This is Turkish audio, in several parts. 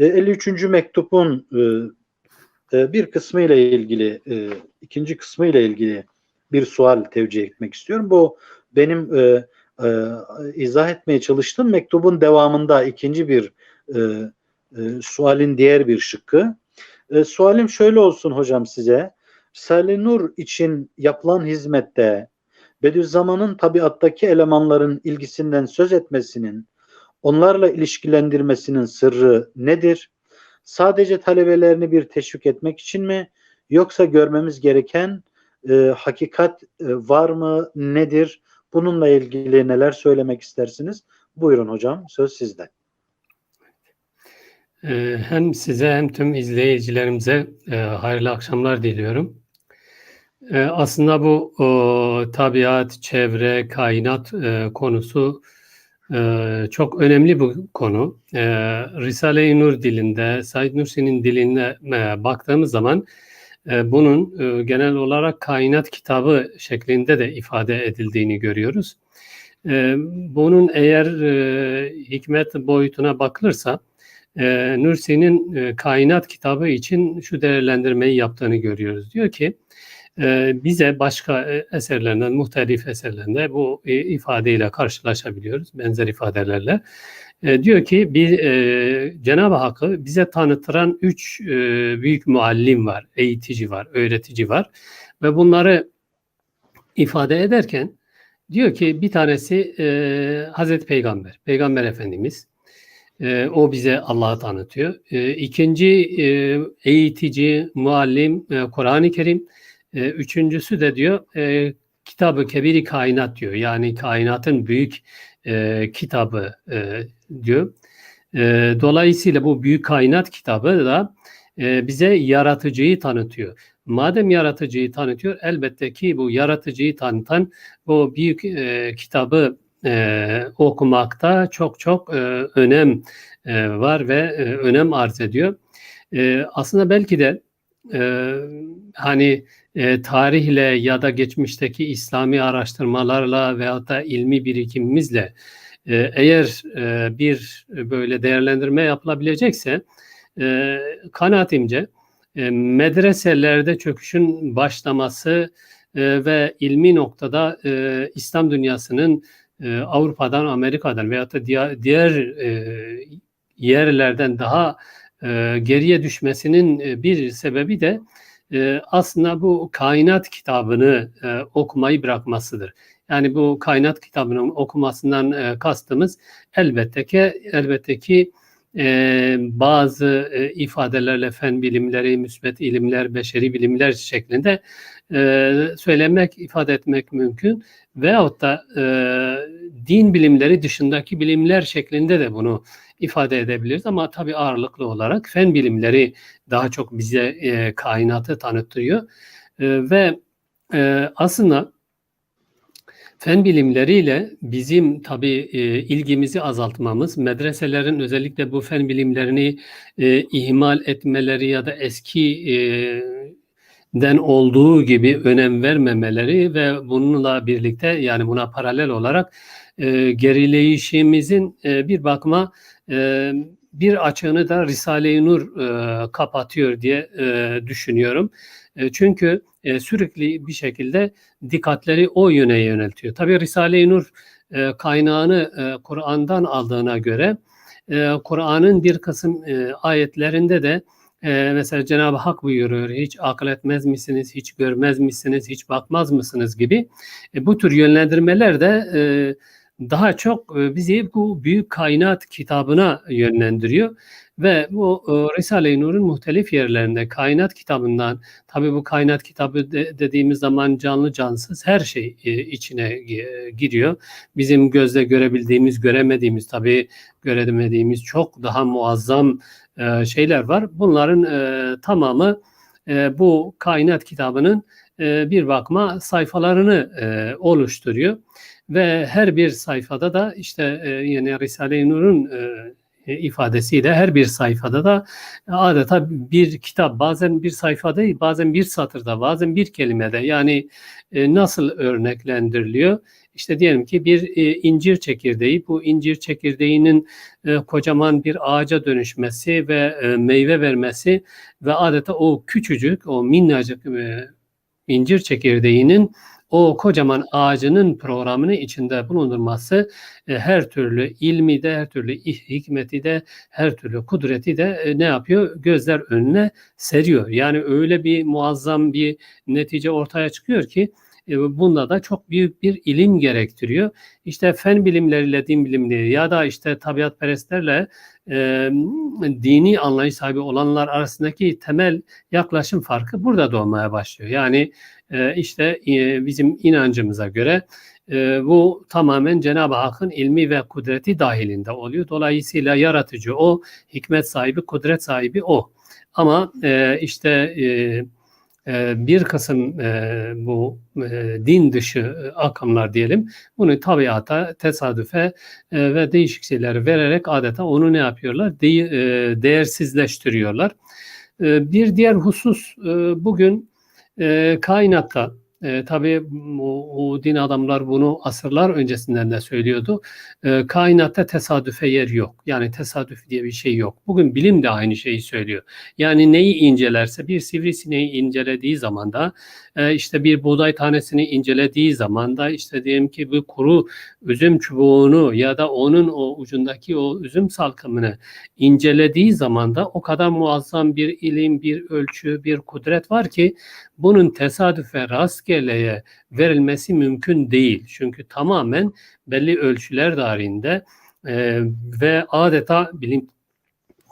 E, 53. mektubun e, e, bir kısmı ile ilgili, e, ikinci kısmı ile ilgili bir sual tevcih etmek istiyorum. Bu benim e, e, izah etmeye çalıştığım mektubun devamında ikinci bir e, e, sualin diğer bir şıkkı. E, sualim şöyle olsun hocam size. Risale-i Nur için yapılan hizmette Bediüzzaman'ın tabiattaki elemanların ilgisinden söz etmesinin, onlarla ilişkilendirmesinin sırrı nedir? Sadece talebelerini bir teşvik etmek için mi? Yoksa görmemiz gereken e, hakikat e, var mı? Nedir? Bununla ilgili neler söylemek istersiniz? Buyurun hocam, söz sizde. Ee, hem size hem tüm izleyicilerimize e, hayırlı akşamlar diliyorum. E, aslında bu tabiat, çevre, kainat e, konusu e, çok önemli bu konu. E, Risale-i Nur dilinde, Said Nursi'nin diline e, baktığımız zaman e, bunun e, genel olarak kainat kitabı şeklinde de ifade edildiğini görüyoruz. E, bunun eğer e, hikmet boyutuna bakılırsa, e, Nursi'nin e, kainat kitabı için şu değerlendirmeyi yaptığını görüyoruz. Diyor ki, e, bize başka e, eserlerinden, muhtelif eserlerinde bu e, ifadeyle karşılaşabiliyoruz, benzer ifadelerle. E, diyor ki bir e, Cenab-ı Hakk'ı bize tanıtıran üç büyük muallim var, eğitici var, öğretici var ve bunları ifade ederken diyor ki bir tanesi e, Hazreti Peygamber, Peygamber Efendimiz. O bize Allah'ı tanıtıyor. E, ikinci eğitici, muallim e, Kur'an-ı Kerim. E, üçüncüsü de diyor e, kitabı kebiri kainat diyor. Yani kainatın büyük e, kitabı e, diyor. E, dolayısıyla bu büyük kainat kitabı da e, bize yaratıcıyı tanıtıyor. Madem yaratıcıyı tanıtıyor elbette ki bu yaratıcıyı tanıtan bu büyük e, kitabı e, okumakta çok çok e, önem e, var ve e, önem arz ediyor. E, aslında belki de e, hani e, tarihle ya da geçmişteki İslami araştırmalarla veyahut da ilmi birikimimizle e, eğer e, bir böyle değerlendirme yapılabilecekse e, kanaatimce e, medreselerde çöküşün başlaması e, ve ilmi noktada e, İslam dünyasının e, Avrupa'dan, Amerika'dan veyahut da diğer, diğer e, yerlerden daha e, geriye düşmesinin e, bir sebebi de e, aslında bu kainat kitabını e, okumayı bırakmasıdır. Yani bu kainat kitabını okumasından kastımız elbette ki elbette ki e, bazı e, ifadelerle fen bilimleri, müsbet ilimler, beşeri bilimler şeklinde e, söylemek, ifade etmek mümkün. Veyahut da e, din bilimleri dışındaki bilimler şeklinde de bunu ifade edebiliriz. Ama tabii ağırlıklı olarak fen bilimleri daha çok bize e, kainatı tanıtıyor. E, ve e, aslında fen bilimleriyle bizim tabii e, ilgimizi azaltmamız, medreselerin özellikle bu fen bilimlerini e, ihmal etmeleri ya da eski e, den olduğu gibi önem vermemeleri ve bununla birlikte yani buna paralel olarak e, gerileyişimizin e, bir bakıma e, bir açığını da Risale-i Nur e, kapatıyor diye e, düşünüyorum. E, çünkü e, sürekli bir şekilde dikkatleri o yöne yöneltiyor. Tabi Risale-i Nur e, kaynağını Kur'an'dan aldığına göre Kur'an'ın bir kısım ayetlerinde de mesela Cenab-ı Hak buyuruyor hiç akıl etmez misiniz, hiç görmez misiniz, hiç bakmaz mısınız gibi. Bu tür yönlendirmeler de daha çok e, bizi bu büyük kainat kitabına yönlendiriyor ve bu e, Risale-i Nur'un muhtelif yerlerinde kainat kitabından tabi bu kainat kitabı de, dediğimiz zaman canlı cansız her şey e, içine giriyor. Bizim gözle görebildiğimiz, göremediğimiz tabi göremediğimiz çok daha muazzam şeyler var. Bunların tamamı bu kainat kitabının bir bakma sayfalarını oluşturuyor ve her bir sayfada da işte e, yine Risale-i Nur'un e, ifadesiyle her bir sayfada da adeta bir kitap bazen bir sayfada bazen bir satırda bazen bir kelimede yani e, nasıl örneklendiriliyor? İşte diyelim ki bir e, incir çekirdeği, bu incir çekirdeğinin kocaman bir ağaca dönüşmesi ve meyve vermesi ve adeta o küçücük, o minnacık incir çekirdeğinin o kocaman ağacının programını içinde bulundurması e, her türlü ilmi de, her türlü hikmeti de, her türlü kudreti de e, ne yapıyor? Gözler önüne seriyor. Yani öyle bir muazzam bir netice ortaya çıkıyor ki bunda da çok büyük bir ilim gerektiriyor. İşte fen bilimleriyle din bilimleri ya da işte tabiatperestlerle e, dini anlayış sahibi olanlar arasındaki temel yaklaşım farkı burada doğmaya başlıyor. Yani e, işte e, bizim inancımıza göre e, bu tamamen Cenab-ı Hakk'ın ilmi ve kudreti dahilinde oluyor. Dolayısıyla yaratıcı o, hikmet sahibi, kudret sahibi o. Ama e, işte e, e, bir kısım e, bu e, din dışı akımlar diyelim bunu tabiata, tesadüfe ve değişik şeyler vererek adeta onu ne yapıyorlar? De, değersizleştiriyorlar. Bir diğer husus bugün kainatta e, tabii o, o din adamlar bunu asırlar öncesinden de söylüyordu. E, kainatta tesadüfe yer yok. Yani tesadüf diye bir şey yok. Bugün bilim de aynı şeyi söylüyor. Yani neyi incelerse bir sivrisineği incelediği zaman da e, işte bir buğday tanesini incelediği zaman da işte diyelim ki bir kuru üzüm çubuğunu ya da onun o ucundaki o üzüm salkımını incelediği zaman da o kadar muazzam bir ilim, bir ölçü, bir kudret var ki bunun tesadüfe rastgeleye verilmesi mümkün değil. Çünkü tamamen belli ölçüler dahilinde e, ve adeta bilim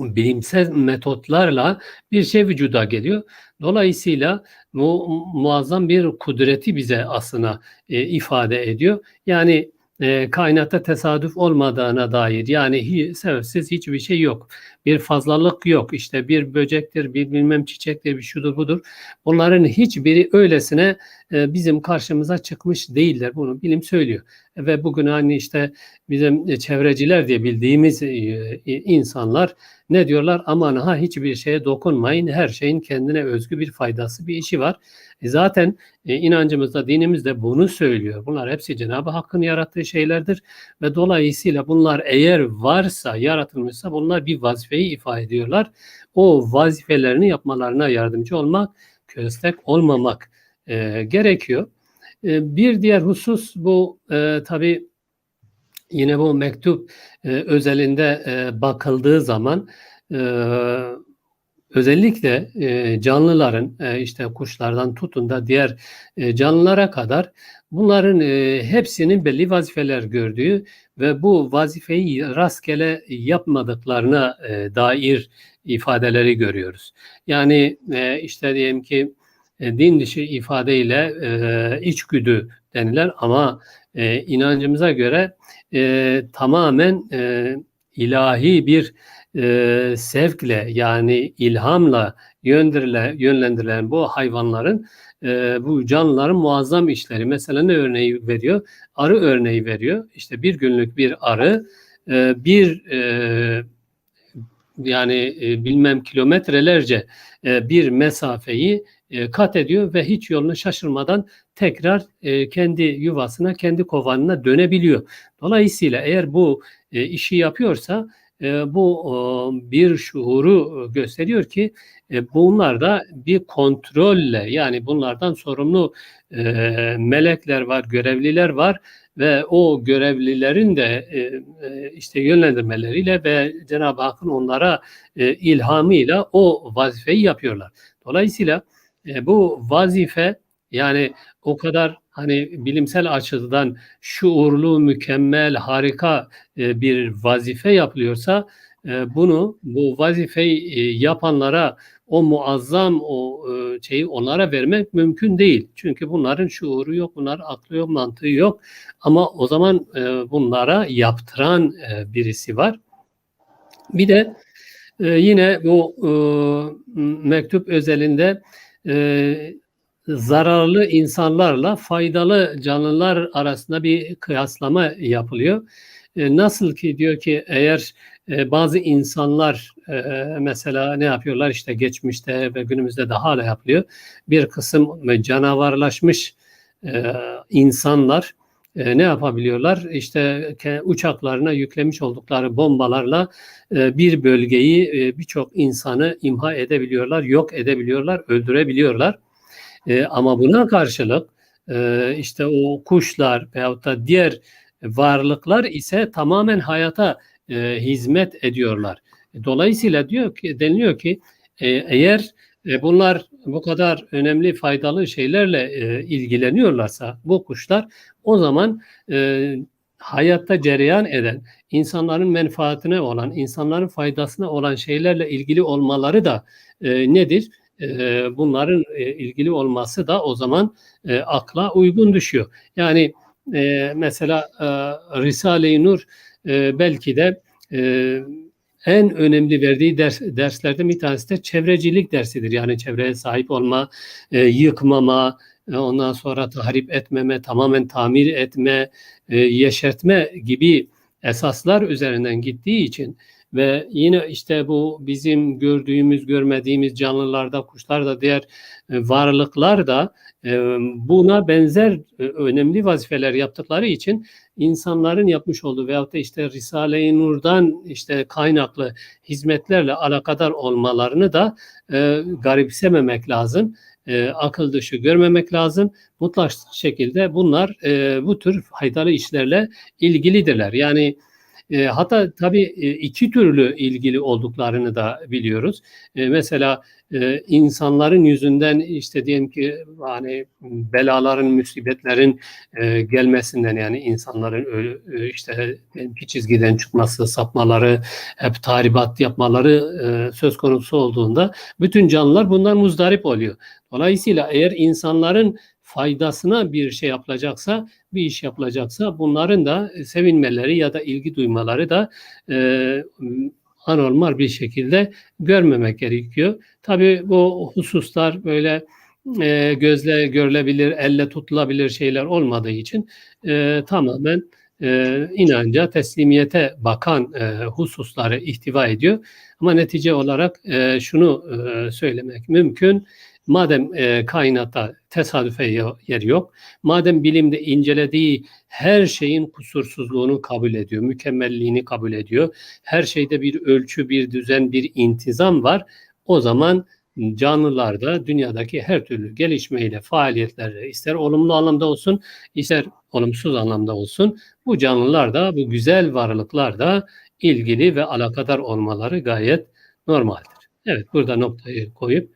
bilimsel metotlarla bir şey vücuda geliyor. Dolayısıyla mu, muazzam bir kudreti bize aslında e, ifade ediyor. Yani e, kainatta tesadüf olmadığına dair yani hi, sebepsiz hiçbir şey yok. Bir fazlalık yok. İşte bir böcektir, bir bilmem çiçektir, bir şudur budur. Bunların hiçbiri öylesine bizim karşımıza çıkmış değiller. Bunu bilim söylüyor. Ve bugün hani işte bizim çevreciler diye bildiğimiz e, insanlar ne diyorlar? Aman ha hiçbir şeye dokunmayın. Her şeyin kendine özgü bir faydası, bir işi var. E zaten e, inancımızda, dinimizde bunu söylüyor. Bunlar hepsi Cenab-ı Hakk'ın yarattığı şeylerdir ve dolayısıyla bunlar eğer varsa, yaratılmışsa bunlar bir vazifeyi ifade ediyorlar. O vazifelerini yapmalarına yardımcı olmak, köstek olmamak e, gerekiyor. E, bir diğer husus bu e, tabii yine bu mektup e, özelinde e, bakıldığı zaman e, özellikle e, canlıların e, işte kuşlardan tutun da diğer e, canlılara kadar bunların e, hepsinin belli vazifeler gördüğü ve bu vazifeyi rastgele yapmadıklarına e, dair ifadeleri görüyoruz. Yani e, işte diyelim ki e, din dışı ifadeyle e, içgüdü denilen ama e, inancımıza göre e, tamamen e, ilahi bir e, sevkle yani ilhamla yönlendirilen, bu hayvanların e, bu canlıların muazzam işleri. Mesela ne örneği veriyor? Arı örneği veriyor. İşte bir günlük bir arı e, bir e, yani e, bilmem kilometrelerce e, bir mesafeyi e, kat ediyor ve hiç yolunu şaşırmadan tekrar e, kendi yuvasına, kendi kovanına dönebiliyor. Dolayısıyla eğer bu e, işi yapıyorsa bu bir şuuru gösteriyor ki e, bunlarda bir kontrolle yani bunlardan sorumlu melekler var, görevliler var ve o görevlilerin de işte yönlendirmeleriyle ve Cenab-ı Hakk'ın onlara e, ilhamıyla o vazifeyi yapıyorlar. Dolayısıyla e, bu vazife yani o kadar hani bilimsel açıdan şuurlu, mükemmel, harika e, bir vazife yapılıyorsa e, bunu bu vazifeyi yapanlara o muazzam o şeyi onlara vermek mümkün değil. Çünkü bunların şuuru yok, bunlar aklı yok, mantığı yok. Ama o zaman bunlara yaptıran birisi var. Bir de yine bu mektup özelinde e, zararlı insanlarla faydalı canlılar arasında bir kıyaslama yapılıyor. E, nasıl ki diyor ki eğer e, bazı insanlar e, mesela ne yapıyorlar işte geçmişte ve günümüzde de hala yapılıyor. Bir kısım canavarlaşmış e, insanlar e, ne yapabiliyorlar? İşte uçaklarına yüklemiş oldukları bombalarla e, bir bölgeyi, e, birçok insanı imha edebiliyorlar, yok edebiliyorlar, öldürebiliyorlar. E, ama buna karşılık e, işte o kuşlar veyahut da diğer varlıklar ise tamamen hayata e, hizmet ediyorlar. Dolayısıyla diyor ki deniliyor ki e, eğer e, bunlar bu kadar önemli faydalı şeylerle e, ilgileniyorlarsa bu kuşlar o zaman e, hayatta cereyan eden insanların menfaatine olan insanların faydasına olan şeylerle ilgili olmaları da e, nedir? E, bunların e, ilgili olması da o zaman e, akla uygun düşüyor. Yani e, mesela e, Risale-i Nur e, belki de e, en önemli verdiği ders, derslerden bir tanesi de çevrecilik dersidir. Yani çevreye sahip olma, e, yıkmama, ondan sonra tahrip etmeme, tamamen tamir etme, e, yeşertme gibi esaslar üzerinden gittiği için ve yine işte bu bizim gördüğümüz, görmediğimiz canlılarda, kuşlarda, diğer e, varlıklar da e, buna benzer e, önemli vazifeler yaptıkları için insanların yapmış olduğu veyahut da işte Risale-i Nur'dan işte kaynaklı hizmetlerle alakadar olmalarını da garipsememek lazım. E, akıl dışı görmemek lazım. Mutlak şekilde bunlar e, bu tür faydalı işlerle ilgilidirler. Yani e, hatta tabii iki türlü ilgili olduklarını da biliyoruz. E, mesela e, insanların yüzünden işte diyelim ki hani belaların, musibetlerin e, gelmesinden yani insanların ölü, işte bir çizgiden çıkması, sapmaları, hep tahribat yapmaları e, söz konusu olduğunda bütün canlılar bundan muzdarip oluyor. Dolayısıyla eğer insanların faydasına bir şey yapılacaksa, bir iş yapılacaksa bunların da sevinmeleri ya da ilgi duymaları da e, anormal bir şekilde görmemek gerekiyor. Tabii bu hususlar böyle e, gözle görülebilir, elle tutulabilir şeyler olmadığı için e, tamamen e, inanca, teslimiyete bakan e, hususları ihtiva ediyor. Ama netice olarak e, şunu e, söylemek mümkün. Madem e, kainatta tesadüfe yer yok, madem bilimde incelediği her şeyin kusursuzluğunu kabul ediyor, mükemmelliğini kabul ediyor, her şeyde bir ölçü, bir düzen, bir intizam var, o zaman canlılarda dünyadaki her türlü gelişmeyle, faaliyetlerle ister olumlu anlamda olsun, ister olumsuz anlamda olsun, bu canlılar da, bu güzel varlıklar da ilgili ve alakadar olmaları gayet normaldir. Evet, burada noktayı koyup